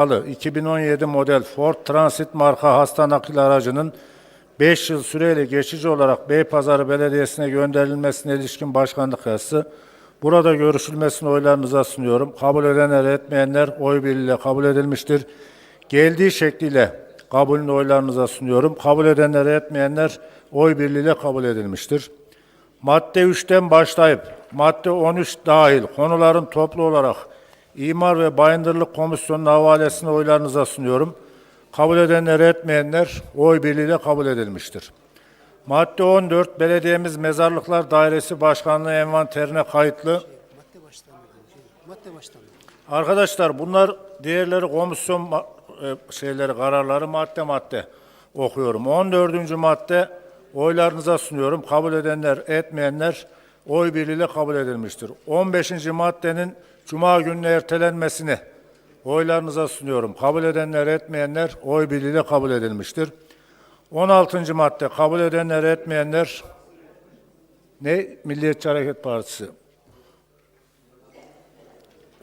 Alı 2017 model Ford Transit marka hasta nakil aracının 5 yıl süreyle geçici olarak Beypazarı Belediyesi'ne gönderilmesine ilişkin başkanlık yazısı. Burada görüşülmesini oylarınıza sunuyorum. Kabul edenler etmeyenler oy birliğiyle kabul edilmiştir. Geldiği şekliyle kabulünü oylarınıza sunuyorum. Kabul edenler etmeyenler oy birliğiyle kabul edilmiştir. Madde 3'ten başlayıp madde 13 dahil konuların toplu olarak İmar ve Bayındırlık Komisyonu'nun havalesine oylarınıza sunuyorum. Kabul edenler etmeyenler oy birliğiyle kabul edilmiştir. Madde 14 Belediyemiz Mezarlıklar Dairesi Başkanlığı envanterine kayıtlı. Arkadaşlar bunlar diğerleri komisyon e, şeyleri kararları madde madde okuyorum. 14. madde oylarınıza sunuyorum. Kabul edenler etmeyenler oy birliğiyle kabul edilmiştir. 15. maddenin cuma gününe ertelenmesini oylarınıza sunuyorum. Kabul edenler etmeyenler oy birliğiyle kabul edilmiştir. 16. madde kabul edenler etmeyenler ne? Milliyetçi Hareket Partisi.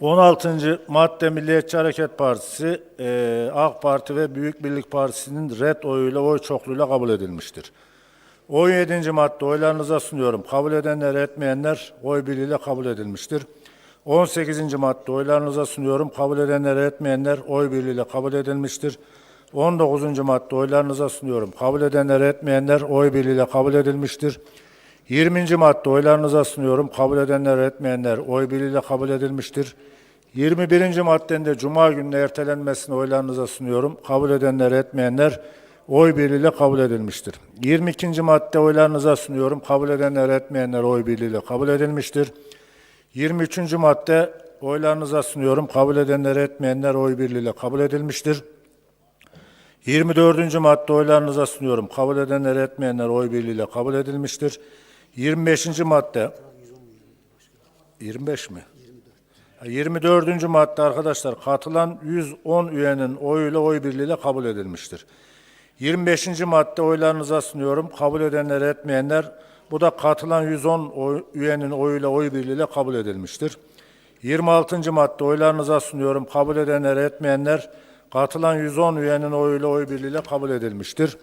16. madde Milliyetçi Hareket Partisi, eee, AK Parti ve Büyük Birlik Partisi'nin red oyuyla, oy çokluğuyla kabul edilmiştir. 17. madde oylarınıza sunuyorum. Kabul edenler, etmeyenler oy birliğiyle kabul edilmiştir. 18. madde oylarınıza sunuyorum. Kabul edenler, etmeyenler oy birliğiyle kabul edilmiştir. 19. madde oylarınıza sunuyorum. Kabul edenler, etmeyenler oy birliğiyle kabul edilmiştir. 20. madde oylarınıza sunuyorum. Kabul edenler, etmeyenler oy birliğiyle kabul edilmiştir. 21. maddenin de Cuma gününe ertelenmesini oylarınıza sunuyorum. Kabul edenler, etmeyenler oy birliğiyle kabul edilmiştir. 22. madde oylarınıza sunuyorum. Kabul edenler, etmeyenler oy birliğiyle kabul edilmiştir. 23. madde oylarınıza sunuyorum. Kabul edenler, etmeyenler oy birliğiyle kabul edilmiştir. 24. madde oylarınıza sunuyorum. Kabul edenler etmeyenler oy birliğiyle kabul edilmiştir. 25. madde 25 mi? 24. madde arkadaşlar katılan 110 üyenin oyuyla oy birliğiyle kabul edilmiştir. 25. madde oylarınıza sunuyorum. Kabul edenler etmeyenler bu da katılan 110 oy- üyenin oyuyla oy birliğiyle kabul edilmiştir. 26. madde oylarınıza sunuyorum. Kabul edenler etmeyenler katılan 110 üyenin oyuyla oy birliğiyle kabul edilmiştir.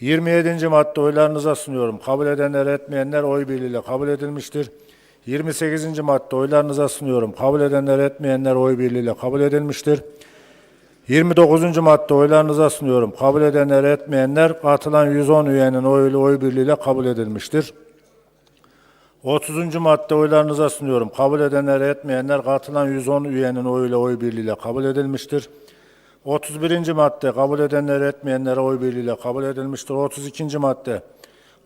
27. madde oylarınıza sunuyorum. Kabul edenler etmeyenler oy birliğiyle kabul edilmiştir. 28. madde oylarınıza sunuyorum. Kabul edenler etmeyenler oy birliğiyle kabul edilmiştir. 29. madde oylarınıza sunuyorum. Kabul edenler etmeyenler katılan 110 üyenin oyuyla oy birliğiyle kabul edilmiştir. 30. madde oylarınıza sunuyorum. Kabul edenler etmeyenler katılan 110 üyenin oyuyla oy birliğiyle kabul edilmiştir. 31. madde kabul edenler etmeyenlere oy birliğiyle kabul edilmiştir. 32. madde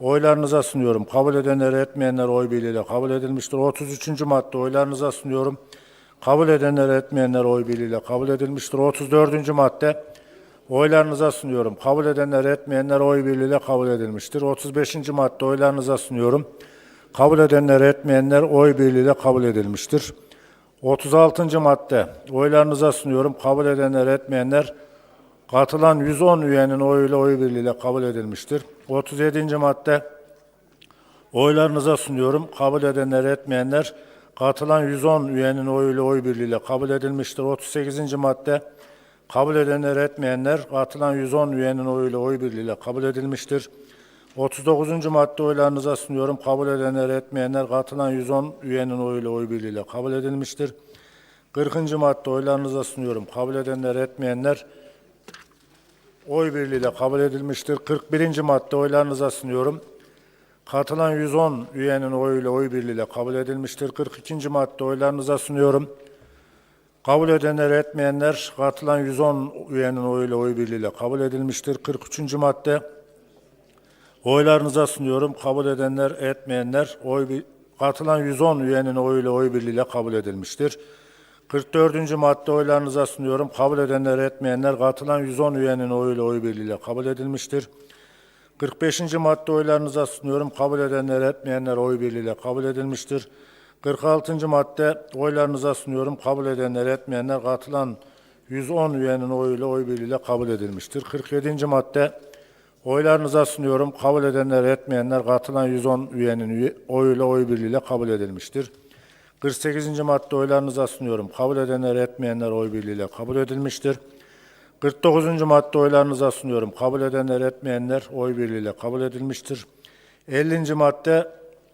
oylarınıza sunuyorum. Kabul edenler etmeyenler oy birliğiyle kabul edilmiştir. 33. madde oylarınıza sunuyorum. Kabul edenler etmeyenler oy birliğiyle kabul edilmiştir. 34. madde oylarınıza sunuyorum. Kabul edenler etmeyenler oy birliğiyle kabul edilmiştir. 35. madde oylarınıza sunuyorum. Kabul edenler etmeyenler oy birliğiyle kabul edilmiştir. 36. madde oylarınıza sunuyorum. Kabul edenler etmeyenler katılan 110 üyenin oyuyla oy birliğiyle kabul edilmiştir. 37. madde oylarınıza sunuyorum. Kabul edenler etmeyenler katılan 110 üyenin oyuyla oy birliğiyle kabul edilmiştir. 38. madde kabul edenler etmeyenler katılan 110 üyenin oyuyla oy birliğiyle kabul edilmiştir. 39. madde oylarınıza sunuyorum. Kabul edenler etmeyenler katılan 110 üyenin oyuyla oy birliğiyle kabul edilmiştir. 40. madde oylarınıza sunuyorum. Kabul edenler etmeyenler oy birliğiyle kabul edilmiştir. 41. madde oylarınıza sunuyorum. Katılan 110 üyenin oyuyla oy birliğiyle kabul edilmiştir. 42. madde oylarınıza sunuyorum. Kabul edenler etmeyenler katılan 110 üyenin oyuyla oy birliğiyle kabul edilmiştir. 43. madde oylarınıza sunuyorum. Kabul edenler etmeyenler oy katılan 110 üyenin oyuyla oy birliğiyle kabul edilmiştir. 44. madde oylarınıza sunuyorum. Kabul edenler etmeyenler katılan 110 üyenin oyuyla oy birliğiyle kabul edilmiştir. 45. madde oylarınıza sunuyorum. Kabul edenler etmeyenler oy birliğiyle kabul edilmiştir. 46. madde oylarınıza sunuyorum. Kabul edenler etmeyenler katılan 110 üyenin oyuyla oy birliğiyle kabul edilmiştir. 47. madde oylarınıza sunuyorum. Kabul edenler etmeyenler katılan 110 üyenin üye- oyuyla oy birliğiyle kabul edilmiştir. 48. madde oylarınıza sunuyorum. Kabul edenler etmeyenler oy birliğiyle kabul edilmiştir. 49. madde oylarınıza sunuyorum. Kabul edenler etmeyenler oy birliğiyle kabul edilmiştir. 50. madde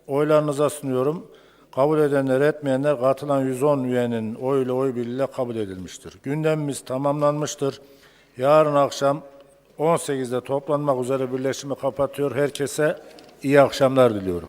oylarınıza sunuyorum. Kabul edenler etmeyenler katılan 110 üyenin oyuyla oy birliğiyle kabul edilmiştir. Gündemimiz tamamlanmıştır. Yarın akşam 18'de toplanmak üzere birleşimi kapatıyor. Herkese iyi akşamlar diliyorum.